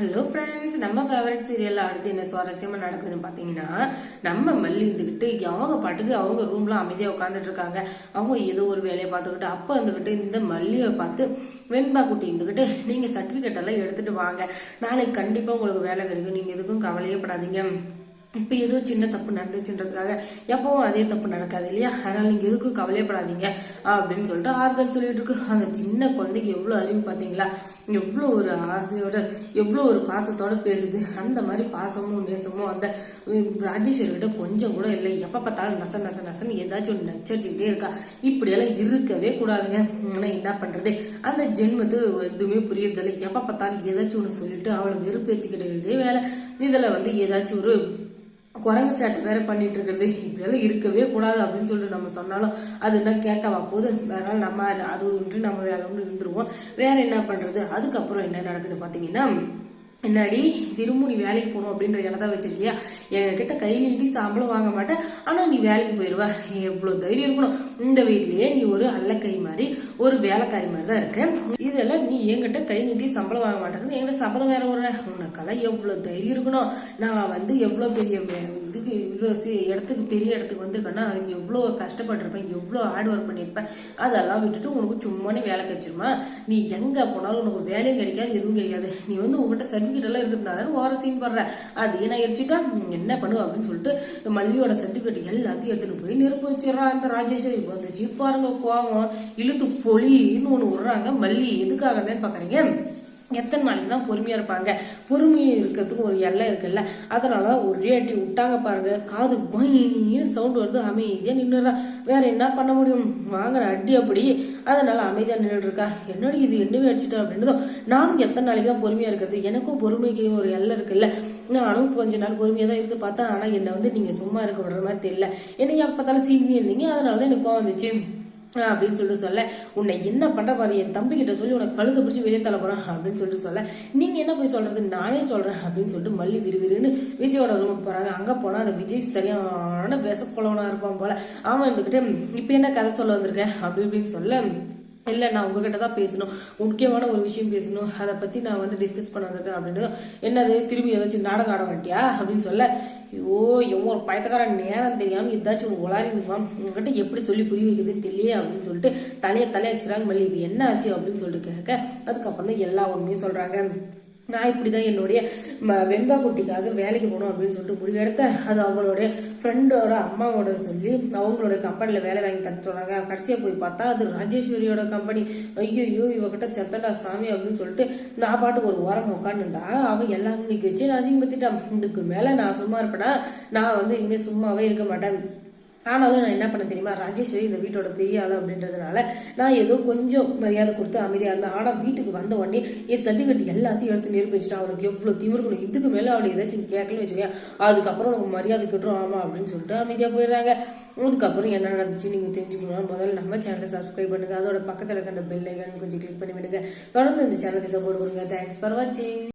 Hello friends நம்ம favourite சீரியலில் அடுத்து என்ன சுவாரஸ்யமாக நடக்குதுன்னு பார்த்தீங்கன்னா நம்ம மல்லி இருந்துக்கிட்டு அவங்க பாட்டுக்கு அவங்க ரூமில் அமைதியாக உட்காந்துட்டு இருக்காங்க. அவங்க ஏதோ ஒரு வேலையை பார்த்துக்கிட்டு அப்போ இருந்துக்கிட்டு இந்த மல்லியை பார்த்து வெண்பா குட்டி இருந்துக்கிட்டு நீங்கள் சர்டிஃபிகேட் எல்லாம் எடுத்துகிட்டு வாங்க. நாளைக்கு கண்டிப்பாக உங்களுக்கு வேலை கிடைக்கும். நீங்கள் எதுக்கும் கவலையே படாதீங்க. இப்போ ஏதோ சின்ன தப்பு நடந்துச்சுன்றதுக்காக எப்பவும் அதே தப்பு நடக்காது இல்லையா? அதனால நீங்க எதுக்கும் கவலைப்படாதீங்க அப்படின்னு சொல்லிட்டு ஆறுதல் சொல்லிட்டு இருக்கு. அந்த சின்ன குழந்தைக்கு எவ்வளோ அறிவு பார்த்தீங்களா எவ்வளோ ஒரு ஆசையோட எவ்வளோ ஒரு பாசத்தோட பேசுது. அந்த மாதிரி பாசமும் நேசமும் அந்த ராஜேஸ்வரிகிட்ட கொஞ்சம் கூட இல்லை. எப்போ பார்த்தாலும் நச நச நசன்னு ஏதாச்சும் ஒன்று நச்சரிச்சுக்கிட்டே இருக்கா. இப்படியெல்லாம் இருக்கவே கூடாதுங்க. ஆனால் என்ன பண்றது? அந்த ஜென்மத்து எதுவுமே புரியறதில்லை. எப்போ பார்த்தாலும் ஏதாச்சும் ஒன்று சொல்லிட்டு அவளை வெறுப்பேற்றிக்கிட்டே வேலை. இதில் வந்து ஏதாச்சும் ஒரு குரங்கு சேட்டை வேற பண்ணிட்டு இருக்கிறது. இப்படியெல்லாம் இருக்கவே கூடாது அப்படின்னு சொல்லிட்டு நம்ம சொன்னாலும் அது என்ன கேட்கவா போகுது அதனால நம்ம அது ஒன்று நம்ம வேலை ஒன்று இருந்துருவோம். வேற என்ன பண்றது? அதுக்கப்புறம் என்ன நடக்குது பாத்தீங்கன்னா என்னடி திரும்ப நீ வேலைக்கு போகணும் அப்படின்ற இடத்த வச்சிருக்கியா? என்கிட்ட கை நீட்டி சம்பளம் வாங்க மாட்டேன் ஆனால் நீ வேலைக்கு போயிடுவ எவ்வளோ தைரியம் இருக்கணும். இந்த வீட்லயே நீ ஒரு அல்லக்கை மாதிரி ஒரு வேலைக்காரி மாதிரி தான் இருக்க. இதெல்லாம் என்கிட்ட கை நீட்டி சம்பளம் வாங்க மாட்டேன்னு என்கிட்ட சபதம் வேற விடுறேன் உனக்கெல்லாம் எவ்வளோ தைரியம் இருக்கணும்? நான் வந்து எவ்வளோ பெரிய இடத்துக்கு இவ்வளோ சி இடத்துக்கு பெரிய இடத்துக்கு வந்திருக்கேன்னா அதுக்கு எவ்வளோ கஷ்டப்பட்டிருப்பேன் எவ்வளோ ஹார்ட் ஒர்க் பண்ணியிருப்பேன் அதெல்லாம் விட்டுட்டு உனக்கு சும்மானே வேலை கிடைச்சிருமா? நீ எங்கே போனாலும் உனக்கு வேலையும் கிடைக்காது எதுவும் கிடைக்காது. நீ வந்து உங்கள்கிட்ட சர்டிஃபிகேட் எல்லாம் இருக்கிறதுனால ஓர சீன் படுற. அது என்ன எரிச்சிட்டா? நீ என்ன பண்ணுவ அப்படின்னு சொல்லிட்டு மல்லியோட சர்டிஃபிகேட் எல்லாத்தையும் எடுத்துட்டு போய் நெருப்பு வச்சிடறான் அந்த ராஜேஸ்வரி. வந்துச்சு பாருங்க கோவம். இழுத்து பொலின்னு ஒன்று விடுறாங்க. மல்லி எதுக்காகன்னு பார்க்குறீங்க எத்தனை நாளைக்கு தான் பொறுமையாக இருப்பாங்க? பொறுமையாக இருக்கிறதுக்கு ஒரு எல்லை இருக்குல்ல. அதனால தான் ஒரே அடி விட்டாங்க பாருங்க. காது கொயின்னு சவுண்டு வருது. அமைதியாக நின்னுறா வேற என்ன பண்ண முடியும்? வாங்குற அடி அப்படி. அதனால அமைதியாக நின்றுருக்கா என்னடி இது? என்னவே அடிச்சிட்டா அப்படின்றதும் நானும் எத்தனை நாளைக்கு தான் பொறுமையாக இருக்கிறது? எனக்கும் பொறுமைக்கு ஒரு எல்லை இருக்குல்ல. நானும் கொஞ்ச நாள் பொறுமையாக தான் இருந்து பார்த்தேன். ஆனால் என்னை வந்து நீங்கள் சும்மா இருக்க விடுற மாதிரி தெரியல. என்னை யார் பார்த்தாலும் சீனி இருந்தீங்க. அதனால தான் எனக்கு கோவம் வந்துச்சு. அப்படின்னு சொல்லிட்டு சொல்ல. உன்னை என்ன பண்ற பாரு என் தம்பி கிட்ட சொல்லி உனக்கு கழுத்து பிடிச்சி வெளியே தள்ள போறான் அப்படின்னு சொல்லிட்டு சொல்ல. நீங்க என்ன போய் சொல்றது? நானே சொல்றேன் அப்படின்னு சொல்லிட்டு மல்லி விறுவிறுன்னு விஜயோட ரூமுக்கு போறாங்க. அங்க போனா அந்த விஜய் சரியான விசப்பழவனா இருப்பான் போல. அவன் இருந்துகிட்டு இப்ப என்ன கதை சொல்ல வந்திருக்க? அப்படி இப்படின்னு சொல்ல. இல்லை நான் உங்ககிட்ட தான் பேசணும். முக்கியமான ஒரு விஷயம் பேசணும். அதை பற்றி நான் வந்து டிஸ்கஸ் பண்ண வந்திருக்கேன் அப்படின்னு என்னது? திரும்பி ஏதாச்சும் நாடகம் ஆட மாட்டியா அப்படின்னு சொல்ல ஐயோ எவ்வளோ ஒரு பயத்தக்காரன் நேரம் தெரியாமல் ஏதாச்சும் ஒரு உளாரி இருப்பான் உங்ககிட்ட எப்படி சொல்லி புரிய வைக்கிறது தெரியல அப்படின்னு சொல்லிட்டு தலையை தலையை வச்சுக்கிறாங்க. மல்லி இப்போ என்ன ஆச்சு அப்படின்னு சொல்லிட்டு கேட்க அதுக்கப்புறம் தான் எல்லா உண்மையும் சொல்கிறாங்க நான் இப்படி தான் என்னுடைய ம- வெண்பா குட்டிக்காக வேலைக்கு போகணும் அப்படின்னு சொல்லிட்டு முடிவு எடுத்தேன். அது அவங்களுடைய ஃப்ரெண்டோட அம்மாவோட சொல்லி அவங்களோட கம்பெனியில் வேலை வாங்கி தர சொன்னாங்க. கடைசியாக போய் பார்த்தா அது ராஜேஸ்வரியோட கம்பெனி ஐயோ இவகிட்ட செத்தடா சாமி அப்படின்னு சொல்லிட்டு நான் பாட்டுக்கு ஒரு ஓரம் உட்காந்துருந்தா அவன் எல்லாம் நிற்க வச்சு நான் அசிங்கப்படுத்திட்டான். இதுக்கு மேலே நான் சும்மா இருப்பேனா? நான் வந்து இனிமேல் சும்மாவே இருக்க மாட்டேன். ஆனாலும் நான் என்ன பண்ண தெரியுமா? ராஜேஸ்வரி இந்த வீட்டோட பெரிய ஆள் அப்படின்றதுனால நான் ஏதோ கொஞ்சம் மரியாதை கொடுத்து அமைதியாக இருந்தேன். ஆனால் வீட்டுக்கு வந்த உடனே என் சர்டிஃபிகேட் எல்லாத்தையும் எடுத்து நிரூபிச்சிட்டா அவனுக்கு எவ்வளோ திமிருக்கணும் இதுக்கு மேலே அவளை ஏதாச்சும் கேட்கலன்னு வச்சுக்கேன் அதுக்கப்புறம் உனக்கு மரியாதை கிட்டுரும் ஆமா அப்படின்னு சொல்லிட்டு அமைதியாக போயிடுறாங்க. அதுக்கப்புறம் என்ன நடந்துச்சு நீங்கள் தெரிஞ்சுக்கணும். முதல்ல நம்ம சேனலை சப்ஸ்கிரைப் பண்ணுங்க. அதோட பக்கத்தில் இருக்க அந்த பெல் ஐக்கானையும் கொஞ்சம் கிளிக் பண்ணி விடுங்க தொடர்ந்து இந்த சேனலுக்கு சப்போர்ட் கொடுங்க. தேங்க்ஸ் ஃபார் வாட்சிங்